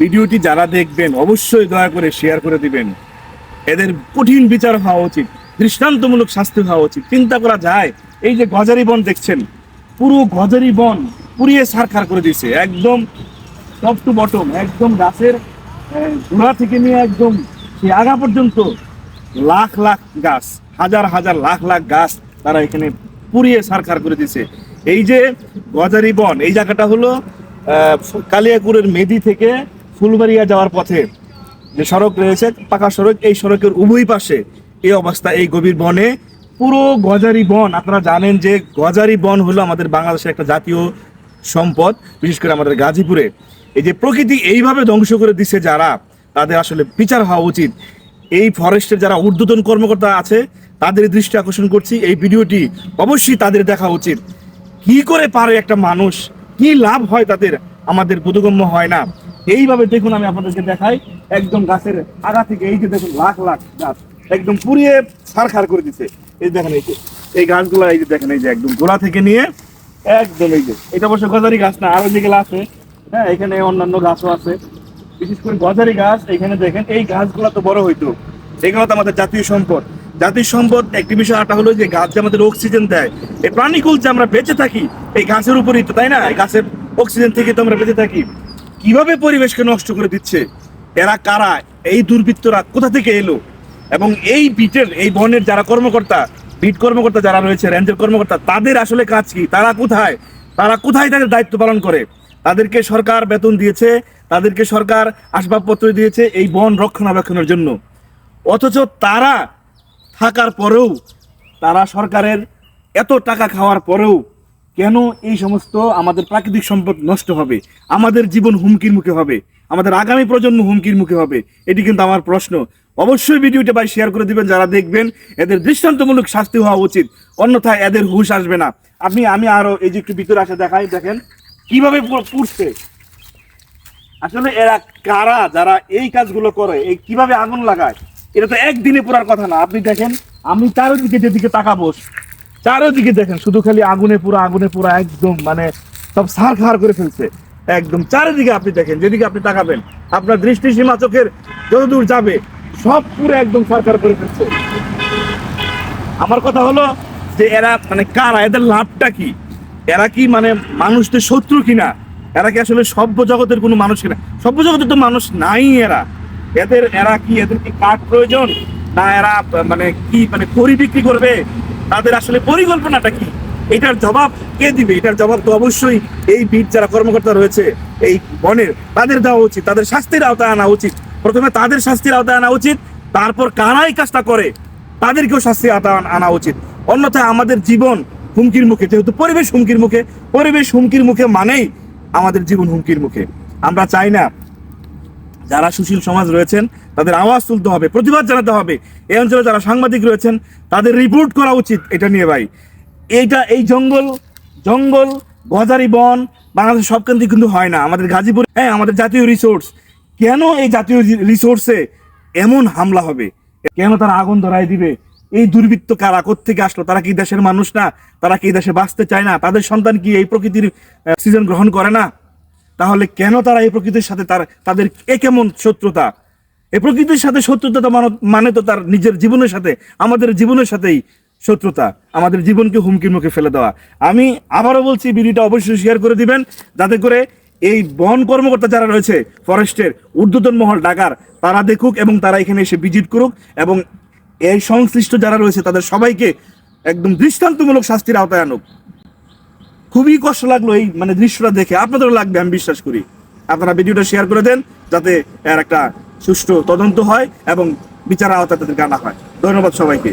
ভিডিওটি যারা দেখবেন, অবশ্যই দয়া করে শেয়ার করে দিবেন। এদের কঠিন বিচার হওয়া উচিত, দৃষ্টান্তমূলক শাস্তি হওয়া উচিত। চিন্তা করা যায়, এই যে গজারি বন দেখছেন, পুরো গজারি বন পুড়িয়ে সারখার করে দিয়েছে। একদম টপ টু বটম একদম গাছের গোড়া থেকে নিয়ে একদম সেই আগা পর্যন্ত লাখ লাখ গাছ, হাজার হাজার লাখ লাখ গাছ তারা এখানে পুড়িয়ে সারখার করে দিয়েছে। এই যে গজারি বন, এই জায়গাটা হলো কালিয়াকুরের মেদি থেকে ফুলবাড়িয়া যাওয়ার পথে যে সড়ক রয়েছে, পাকা সড়ক, এই সড়কের উভয় পাশে এই অবস্থা, এই গভীর বনে। পুরো গজারি বন, আপনারা জানেন যে গজারি বন হলো আমাদের বাংলাদেশের একটা জাতীয় সম্পদ, বিশেষ করে আমাদের গাজীপুরে। এই যে প্রকৃতি এইভাবে ধ্বংস করে দিছে যারা, তাদের আসলে বিচার হওয়া উচিত। এই ফরেস্টের যারা ঊর্ধ্বতন কর্মকর্তা আছে, তাদের দৃষ্টি আকর্ষণ করছি। এই ভিডিওটি অবশ্যই তাদের দেখা উচিত। কি করে পারে একটা মানুষ? কি লাভ হয় তাদের? আমাদের বোধগম্য হয় না। এইভাবে দেখুন আমি আপনাদেরকে দেখাই, একদম গাছের আগা থেকে, এই যে দেখুন, লাখ লাখ গাছ, একদম পুড়িয়ে ছারখার করে দিচ্ছে এই দেখেন এই যে, এই গাছগুলো, এই যে দেখেন এই যে একদম গোড়া থেকে নিয়ে একদম এই যে, এটা অবশ্য গজারি গাছ না, আরও যেগুলো আছে হ্যাঁ এখানে অন্যান্য গাছও আছে। বিশেষ করে গজারি গাছ, এখানে দেখেন, এই গাছগুলো তো বড় হইতো। এগুলো তো আমাদের জাতীয় সম্পদ। জাতীয় সম্পদ, একটি বিষয় আটা হলো যে গাছ যে আমাদের অক্সিজেন দেয়, এই প্রাণীকুল যে আমরা বেঁচে থাকি, এই গাছের উপরই তো, তাই না? এই গাছের অক্সিজেন থেকে তো আমরা বেঁচে থাকি। কীভাবে পরিবেশকে নষ্ট করে দিচ্ছে? এরা কারা? এই দুর্বৃত্তরা কোথা থেকে এলো? এবং এই বিটের, এই বনের যারা কর্মকর্তা, বিট কর্মকর্তা যারা রয়েছে রেঞ্জের কর্মকর্তা, তাদের আসলে কাজ কি? তারা কোথায়? তারা কোথায় তাদের দায়িত্ব পালন করে? তাদেরকে সরকার বেতন দিয়েছে, তাদেরকে সরকার আসবাবপত্র দিয়েছে এই বন রক্ষণাবেক্ষণের জন্য। অথচ তারা থাকার পরেও, তারা সরকারের এত টাকা খাওয়ার পরেও কেন এই সমস্ত আমাদের প্রাকৃতিক সম্পদ নষ্ট হবে? আমাদের জীবন হুমকির মুখে হবে। আমাদের আগামী প্রজন্ম হুমকির মুখে হবে। এটি কিন্তু আমার প্রশ্ন। অবশ্যই ভিডিওটা ভাই শেয়ার করে দিবেন, যারা দেখবেন। এদের দৃষ্টান্তমূলক শাস্তি হওয়া উচিত। অন্যথায় এদের হুশ আসবে না। আপনি, আমি আরও এই যে একটু ভিতরে আসে দেখাই, দেখেন। কীভাবে পুড়ছে? আসলে এরা কারা, যারা এই কাজগুলো করে, এই কীভাবে আগুন লাগায়, এটা তো একদিনে পড়ার কথা না। আপনি দেখেন, আমি চারিদিকে যেদিকে তাকাবো চারিদিকে দেখেন, শুধু খালি আগুনে পুরো আগুনে পুরো একদম মানে সব সার খার করে ফেলছে। একদম চারিদিকে আপনি দেখেন, যেদিকে আপনি তাকাবেন, আপনার দৃষ্টি সীমা চোখের যতদূর যাবে, সব পুরো একদম সারখার করে ফেলছে। আমার কথা হলো যে এরা মানে কারা, এদের লাভটা কি? এরা কি মানে মানুষদের শত্রু কিনা? এরা কি আসলে সভ্য জগতের কোনো মানুষ কিনা? সভ্য জগতের তো মানুষ নাই এরা। এদের, এরা কি, এদের কি কাঠ প্রয়োজন? না এরা মানে কি মানে খড়ি বিক্রি করবে? তাদের আসলে পরিকল্পনাটা কি? এটার জবাব কে দিবে? এটার জবাব তো অবশ্যই এই বিট যারা কর্মকর্তা রয়েছে, এই বনের, তাদের দেওয়া উচিত। তাদের শাস্তির আওতায় আনা উচিত। প্রথমে তাদের শাস্তির আওতায় আনা উচিত, তারপর কারাই কাজটা করে, তাদেরকেও শাস্তি আওতায় আনা উচিত। অন্যথায় আমাদের জীবন হুমকির মুখে, যেহেতু পরিবেশ হুমকির মুখে, পরিবেশ হুমকির মুখে মানেই আমাদের জীবন হুমকির মুখে। আমরা চাই না যারা সুশীল সমাজ রয়েছেন, তাদের আওয়াজ তুলতে হবে, প্রতিবাদ জানাতে হবে। এই অঞ্চলে যারা সাংবাদিক রয়েছেন, তাদের রিপোর্ট করা উচিত এটা নিয়ে ভাই। এইটা এই জঙ্গল জঙ্গল, গজারি বন বাংলাদেশ সব কেন্দ্রে কিন্তু হয় না। আমাদের গাজীপুর হ্যাঁ আমাদের জাতীয় রিসোর্স কেন এই জাতীয় রিসোর্সে এমন হামলা হবে? কেন তারা আগুন ধরাই দিবে? এই দুর্বৃত্ত কারা থেকে আসলো? তারা কি দেশের মানুষ না? তারা কি দেশে বাঁচতে চায় না? তাদের সন্তান কি এই প্রকৃতির সিজন গ্রহণ করে না? তাহলে কেন তারা এই প্রকৃতির সাথে তার তাদের এ কেমন শত্রুতা? এই প্রকৃতির সাথে শত্রুতা মানে তো তার নিজের জীবনের সাথে, আমাদের জীবনের সাথেই শত্রুতা, আমাদের জীবনকে হুমকির মুখে ফেলে দেওয়া। আমি আবারও বলছি, ভিডিওটা অবশ্যই শেয়ার করে দিবেন, যাতে করে এই বন কর্মকর্তা যারা রয়েছে, ফরেস্টের ঊর্ধ্বতন মহল ডাকার তারা দেখুক এবং তারা এখানে এসে ভিজিট করুক এবং এই সংশ্লিষ্ট যারা রয়েছে, তাদের সবাইকে একদম দৃষ্টান্তমূলক শাস্তির আওতায় আনুক। খুবই কষ্ট লাগল এই মানে দৃশ্যটা দেখে। আপনাদেরও লাগবে, আমি বিশ্বাস করি। আপনারা ভিডিওটা শেয়ার করে দেন, যাতে এর একটা সুষ্ঠু তদন্ত হয় এবং বিচার আওতা তাদের কানা হয়। ধন্যবাদ সবাইকে।